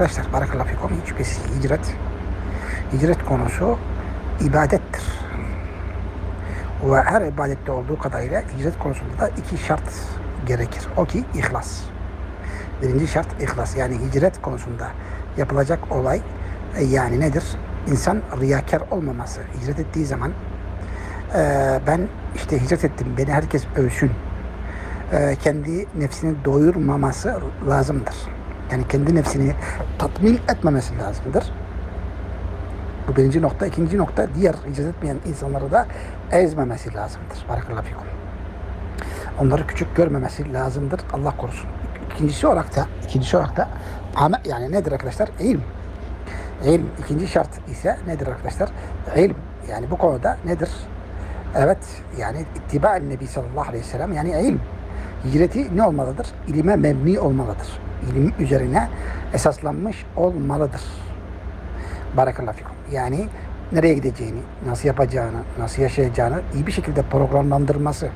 Arkadaşlar barakallahu fikum şüphesiz hicret, hicret konusu ibadettir. Ve her ibadette olduğu kadarıyla hicret konusunda da iki şart gerekir. O ki ihlas. Birinci şart ihlas. Yani hicret konusunda yapılacak olay e, yani nedir? İnsan riyakar olmaması. Hicret ettiği zaman e, ben işte hicret ettim, beni herkes övsün. E, kendi nefsini doyurmaması lazımdır. Yani kendi nefsini tatmin etmemesi lazımdır. Bu birinci nokta. İkinci nokta diğer hicret etmeyen insanları da ezmemesi lazımdır. Barakallahu fikum. Onları küçük görmemesi lazımdır. Allah korusun. İkincisi olarak da ikincisi olarak da yani nedir arkadaşlar? İlm. İlm. İkinci şart ise nedir arkadaşlar? İlm. Yani bu konuda nedir? Evet yani ittiba Nebi sallallahu aleyhi ve sellem yani ilim. Hicreti ne olmalıdır? İlime mebni olmalıdır. İlim üzerine esaslanmış olmalıdır. Barakallahu fikum. Yani nereye gideceğini, nasıl yapacağını, nasıl yaşayacağını iyi bir şekilde programlandırması,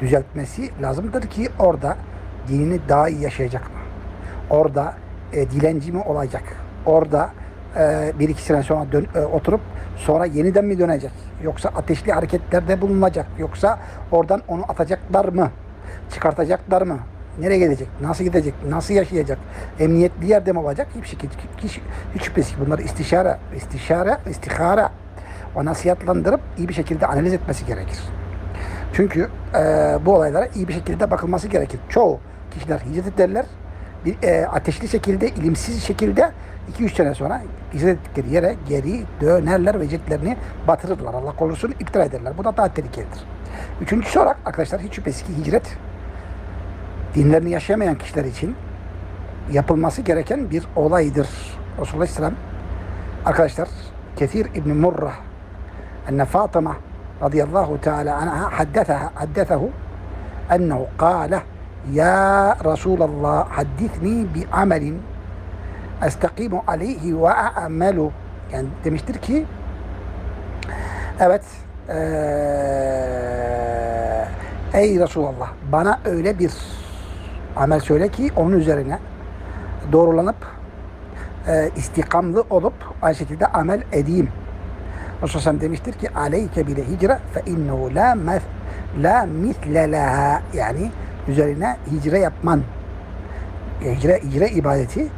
düzeltmesi lazımdır ki orada dinini daha iyi yaşayacak mı? Orada e, dilenci mi olacak? Orada e, bir iki sene sonra dön, e, oturup sonra yeniden mi dönecek? Yoksa ateşli hareketlerde bulunacak? Yoksa oradan onu atacaklar mı? Çıkartacaklar mı? Nereye gidecek? Nasıl gidecek? Nasıl yaşayacak? Emniyetli yerde mi olacak? Hiçbir şekilde hiç, hiç şüphesiz bunları istişare, istişare, istihara ve nasihatlandırıp iyi bir şekilde analiz etmesi gerekir. Çünkü e, bu olaylara iyi bir şekilde bakılması gerekir. Çoğu kişiler hicret ederler. Bir, e, ateşli şekilde, ilimsiz şekilde 2-3 sene sonra hicret ettikleri yere geri dönerler ve hicretlerini batırırlar. Allah korusun iptal ederler. Bu da daha tehlikelidir. Üçüncüsü olarak arkadaşlar hiç şüphesiz ki hicret dinlerini yaşayamayan kişiler için yapılması gereken bir olaydır. Resulullah Aleyhisselam arkadaşlar Kethir İbni Murrah enne Fatıma radıyallahu teala anha haddeteha, haddetehu ennehu kâle ya Resulallah haddithni bi amelin estakimu aleyhi ve a'melu yani demiştir ki evet eee, ey Resulallah bana öyle bir amel söyle ki onun üzerine doğrulanıp e, istikamlı olup aynı şekilde amel edeyim. Resulullah Sallam demiştir ki aleyke bile hicre fe innehu la, mes, la misle laha yani üzerine hicre yapman e, hicre, hicre ibadeti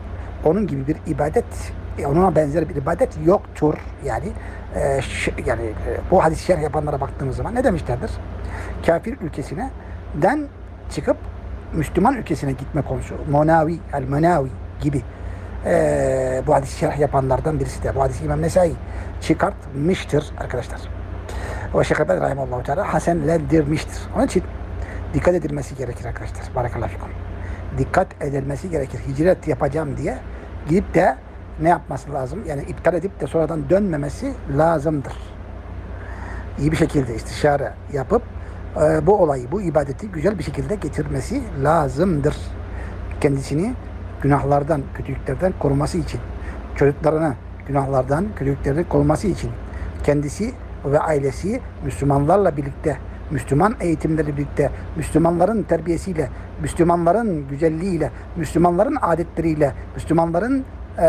onun gibi bir ibadet e, onuna benzer bir ibadet yoktur. Yani e, yani e, bu hadis şerh yapanlara baktığımız zaman ne demişlerdir? Kafir ülkesine den çıkıp Müslüman ülkesine gitme konusu. Monavi, el Monavi gibi e, bu hadis şerh yapanlardan birisi de. Bu hadisi İmam Nesai çıkartmıştır arkadaşlar. Ve Şeyh Ebed Rahimallahu Teala hasenlendirmiştir. Onun için dikkat edilmesi gerekir arkadaşlar. Barakallahu fikum. Dikkat edilmesi gerekir. Hicret yapacağım diye gidip de ne yapması lazım? Yani iptal edip de sonradan dönmemesi lazımdır. İyi bir şekilde istişare yapıp e, bu olayı, bu ibadeti güzel bir şekilde getirmesi lazımdır. Kendisini günahlardan, kötülüklerden koruması için, çocuklarını günahlardan, kötülüklerden koruması için, kendisi ve ailesi Müslümanlarla birlikte, Müslüman eğitimleri birlikte, Müslümanların terbiyesiyle, Müslümanların güzelliğiyle, Müslümanların adetleriyle, Müslümanların e,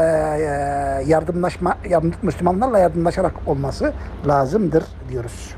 yardımlaşma, yardım, Müslümanlarla yardımlaşarak olması lazımdır diyoruz.